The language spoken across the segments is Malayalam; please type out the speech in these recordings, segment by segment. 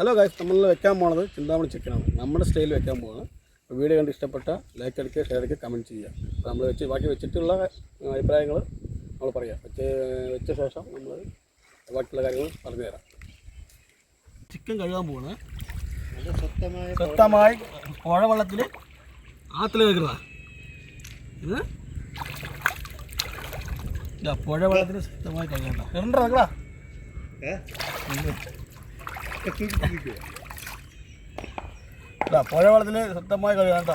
ഹലോ ഗായ്സ് നമ്മൾ വെക്കാൻ പോണത് ചിന്താമണി ചിക്കനാണ് നമ്മുടെ സ്റ്റൈലിൽ വെക്കാൻ പോവാണ്. വീഡിയോ കണ്ട് ഇഷ്ടപ്പെട്ട ലൈക്ക് അടിക്കുക ഷെയർ അടിക്കുക കമന്റ് ചെയ്യുക. അപ്പോൾ നമ്മൾ വെച്ച് ബാക്കി വെച്ചിട്ടുള്ള അഭിപ്രായങ്ങൾ നമ്മൾ പറയാം. വെച്ച് വെച്ച ശേഷം നമ്മൾ ബാക്കിയുള്ള കാര്യങ്ങൾ പറഞ്ഞു തരാം. ചിക്കൻ കഴുകാൻ പോവാണ്. സ്വത്തമായി പുഴ വെള്ളത്തിൽ ആത്തിൽ വെക്കുന്നതാ ഇത് പുഴ വെള്ളത്തിൽ സ്വന്തമായി കഴുകണ്ട. നിങ്ങളാ ഏ? ഇതാ പുഴ വെള്ളത്തിൽ സ്വന്തമായി കഴുകണ്ട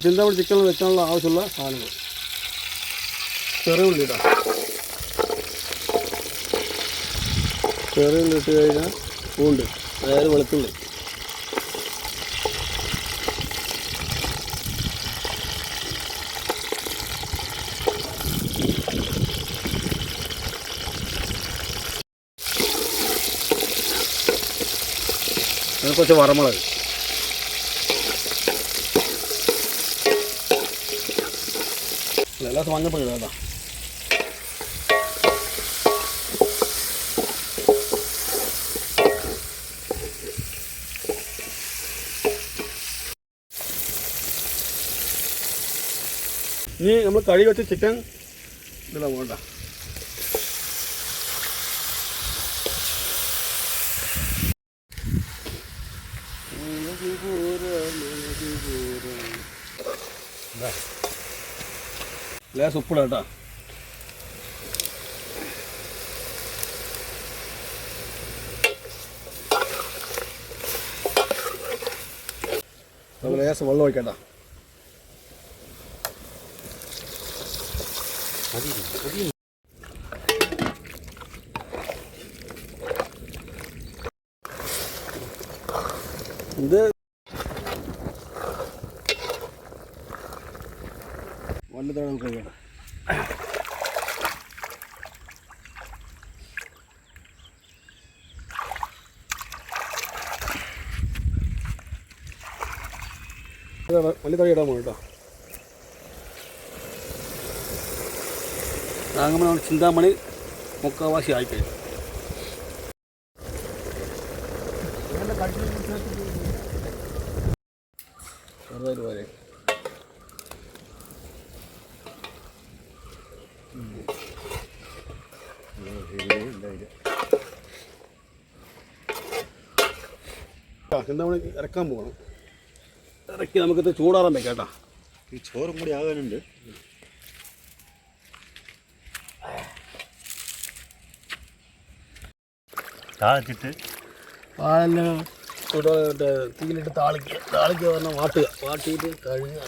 ചിന്താമണി ചിക്കൻ വെച്ചാനുള്ള ആവശ്യമുള്ള സാധനങ്ങൾ? ചെറിയ ഉള്ളി ചെറിയ ഉള്ളി കഴിഞ്ഞാൽ പൂണ്ട്. അതായത് വെളുത്തുള്ളി. കുറച്ച് വറമുളക്. എല്ലാ മഞ്ഞപ്പൊടി ഇടാം ഇനി നമ്മൾ കഴുകി വെച്ച ചിക്കൻ ഇതിലാ വേണ്ട. ലേസ് ഉപ്പിട കേട്ടോ. ലേസ് വെള്ളം ഒഴിക്കണ്ട. ഇത് വലുതാണ് നമുക്ക് കഴിയണം വലിയ തടി ഇടാൻ പോകണം നമ്മൾ ചിന്താമണി മുക്കാവാശി ആയിക്കഴിഞ്ഞു. ചിന്താമണി ഇറക്കാൻ പോകണം. ഇറക്കി നമുക്കിത് ചൂടാറാൻ വെക്കാം കേട്ടോ. ഈ ചോറും കൂടി ആകാനുണ്ട്. താഴ്ത്തിട്ട് പാലിന് ചൂട് തീയിലിട്ട് താളിക്കുക. താളിക്കുക പറഞ്ഞാൽ വാട്ടുക. വാട്ടിയിട്ട് കഴുകുക.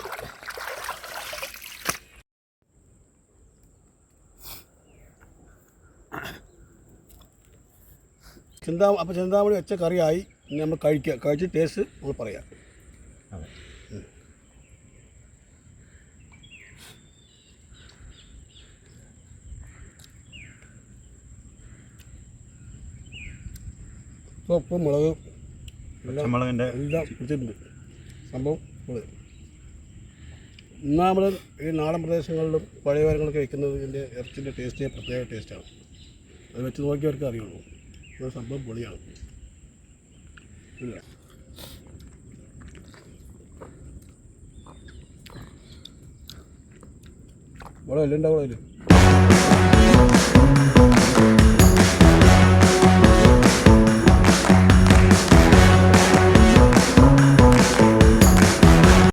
ചിന്താ അപ്പോൾ ചിന്താമണി വെച്ച കറിയായി. നമ്മൾ കഴിക്കുക. കഴിച്ച് ടേസ്റ്റ് നമ്മൾ പറയാം. ഉപ്പ് മുളക് പച്ചമുളകിന്റെ എല്ലാം പിടിച്ചിട്ടുണ്ട് സംഭവം മുളക് ഇന്നാ നമ്മൾ ഈ നാടൻ പ്രദേശങ്ങളിലും പഴയ കാര്യങ്ങളൊക്കെ വെക്കുന്നത് ഇതിന്റെ ഇറച്ചിന്റെ ടേസ്റ്റ് പ്രത്യേക ടേസ്റ്റാണ് അത് വെച്ച് നോക്കിയവർക്ക് അറിയുള്ളൂ. ഇത് സംഭവം പൊളിയാണ്. ഇല്ല വളരെ എല്ലാം ഉണ്ടാവും അതിൽ